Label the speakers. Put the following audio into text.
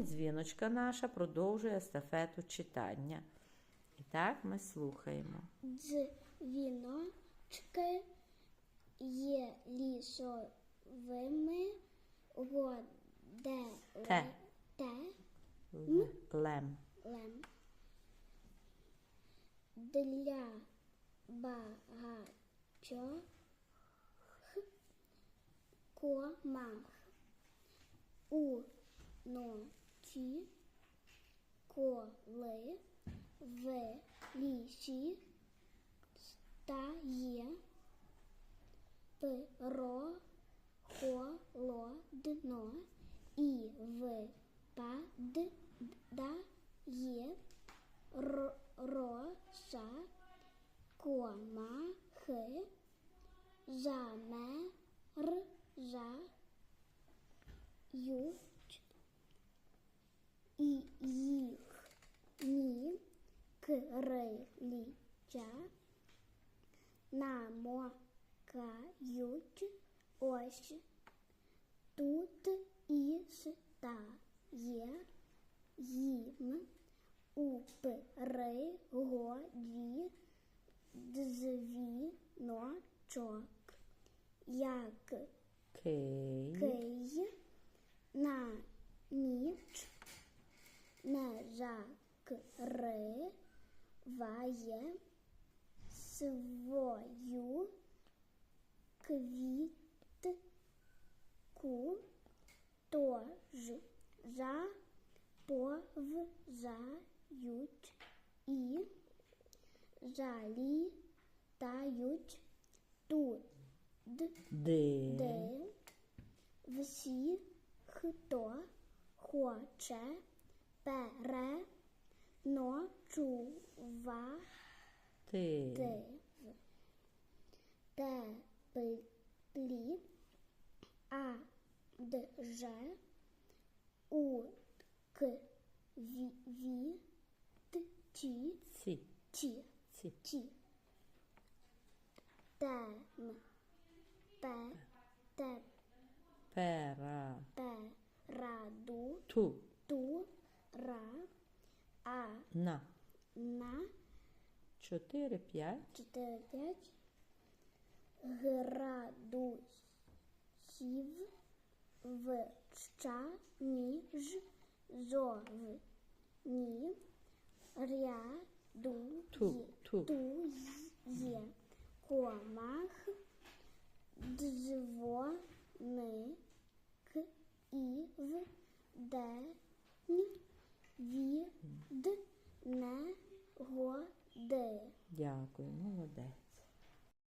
Speaker 1: пані Дзвіночка наша продовжує естафету читання. І так ми слухаємо.
Speaker 2: Дзвіночки є лісовими
Speaker 1: Те.
Speaker 2: годелем
Speaker 1: Лем.
Speaker 2: для багатьох комах уночі, коли в лісі стає прохолодно і випадає роса комахи замерзають і їхні крильця намокають ось тут і стає їм у пригоді дзвіночок, як
Speaker 1: Кий.
Speaker 2: кий свою квітку, тож заповзають і залітають туди,
Speaker 1: Ди.
Speaker 2: де? Всі, хто хоче переночувати
Speaker 1: Ти.
Speaker 2: теплі, а. Дже у. Квітці
Speaker 1: Ці.
Speaker 2: ті
Speaker 1: Ці.
Speaker 2: ті тем. Пе. Те
Speaker 1: Пера.
Speaker 2: пераду.
Speaker 1: Ту.
Speaker 2: ту ра а.
Speaker 1: На.
Speaker 2: на
Speaker 1: Чотири, п'ять.
Speaker 2: 4-5 градусів вища, ніж зовні ряду
Speaker 1: Ту, ту.
Speaker 2: ту є комах дзвоник і в день від негоди.
Speaker 1: Дякую, молодець.